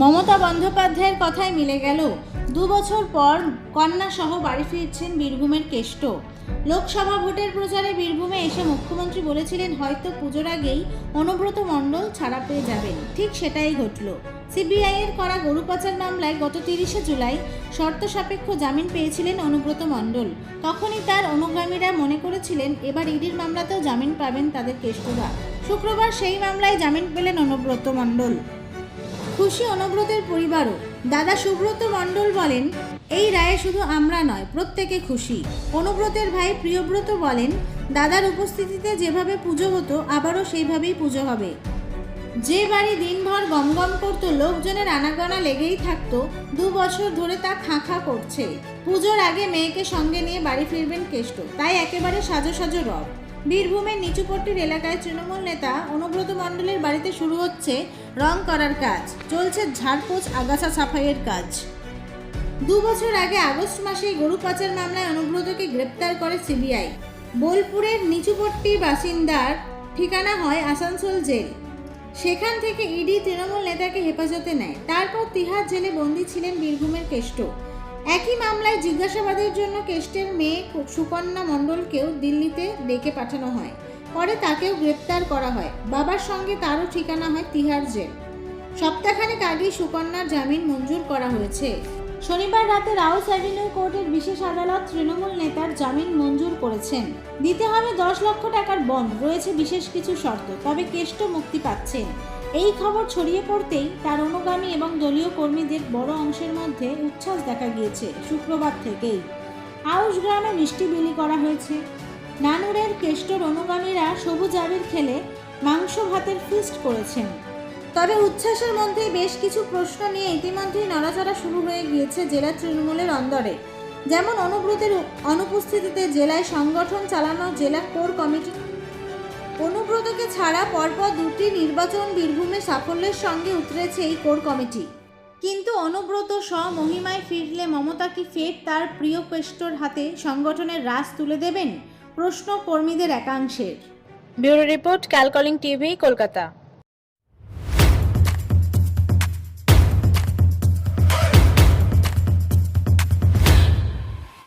মমতা বন্দ্যোপাধ্যায়ের কথায় মিলে গেল। দু বছর পর কন্যা সহ বাড়ি ফিরছেন বীরভূমের কেষ্ট। লোকসভা ভোটের প্রচারে বীরভূমে এসে মুখ্যমন্ত্রী বলেছিলেন, হয়তো পুজোর আগেই অনুব্রত মণ্ডল ছাড়া পেয়ে যাবেন। ঠিক সেটাই ঘটল। সিবিআই এর করা গরু পাচার মামলায় গত তিরিশে জুলাই শর্ত সাপেক্ষ জামিন পেয়েছিলেন অনুব্রত মণ্ডল। তখনই তার অনুগামীরা মনে করেছিলেন, এবার ইডির মামলাতেও জামিন পাবেন তাদের কেষ্টরা। শুক্রবার সেই মামলায় জামিন পেলেন অনুব্রত মণ্ডল। খুশি অনুব্রতের পরিবারও। দাদা সুব্রত মণ্ডল বলেন, এই রায়ে শুধু আমরা নয়, প্রত্যেকে খুশি। অনুব্রতের ভাই প্রিয়ব্রত বলেন, দাদার উপস্থিতিতে যেভাবে পুজো হতো, আবারও সেইভাবেই পুজো হবে। যে বাড়ি দিনভর গমগম করতো, লোকজনের আনাগোনা লেগেই থাকতো, দু বছর ধরে তা খাঁ খাঁ করছে। পুজোর আগে মেয়েকে সঙ্গে নিয়ে বাড়ি ফিরবেন কেষ্ট, তাই একেবারে সাজো সাজো রব। বীরভূমের নিচুপট্টির এলাকায় তৃণমূল নেতা অনুব্রত মণ্ডলের বাড়িতে শুরু হচ্ছে রং করার কাজ। চলছে ঝাড়পোছ, আগাছা সাফাইয়ের কাজ। দু বছর আগে আগস্ট মাসে গরু পাচার মামলায় অনুব্রতকে গ্রেপ্তার করে সিবিআই। বোলপুরের নিচুপট্টির বাসিন্দার ঠিকানা হয় আসানসোল জেল। সেখান থেকে ইডি তৃণমূল নেতাকে হেফাজতে নেয়। তারপর তিহার জেলে বন্দী ছিলেন বীরভূমের কেষ্ট। একই মামলায় জিজ্ঞাসাবাদের জন্য কেষ্টের মেয়ে সুকন্যা মণ্ডলকেও দিল্লিতে ডেকে পাঠানো হয়। পরে তাকেও গ্রেপ্তার করা হয়। বাবার সঙ্গে তারও ঠিকানা হয় তিহার জেল। সপ্তাহখানেক আগেই সুকন্যার জামিন মঞ্জুর করা হয়েছে। শনিবার রাতে রাউস অ্যাভিনিউ কোর্টের বিশেষ আদালত তৃণমূল নেতার জামিন মঞ্জুর করেছেন। দিতে হবে দশ লক্ষ টাকার বন্ড। রয়েছে বিশেষ কিছু শর্ত, তবে কেষ্ট মুক্তি পাচ্ছেন। এই খবর ছড়িয়ে পড়তেই তার অনুগামী এবং দলীয় কর্মীদের বড় অংশের মধ্যে উচ্ছ্বাস দেখা গিয়েছে শুক্রবার থেকেই। আউশ গ্রামে মিষ্টি বিলি করা হয়েছে। নানুরের কেষ্টর অনুগামীরা সবুজ আবির খেলে মাংস ভাতের ফিস্ট করেছেন। তবে উচ্ছ্বাসের মধ্যেই বেশ কিছু প্রশ্ন নিয়ে ইতিমধ্যেই নড়াচড়া শুরু হয়ে গিয়েছে জেলা তৃণমূলের অন্দরে। যেমন অনুব্রতের অনুপস্থিতিতে জেলায় সংগঠন চালানো জেলা কোর কমিটি অনুব্রতকে ছাড়া পরপর দুটি নির্বাচন বীরভূমে সাফল্যের সঙ্গে উতরেছে এই কোর কমিটি। কিন্তু অনুব্রত স্বমহিমায় ফিরলে মমতা কি ফের তার প্রিয় কেষ্টর হাতে সংগঠনের রাস তুলে দেবেন? প্রশ্ন কর্মীদের একাংশের। ব্যুরো রিপোর্ট ক্যালকলিং টিভি, কলকাতা।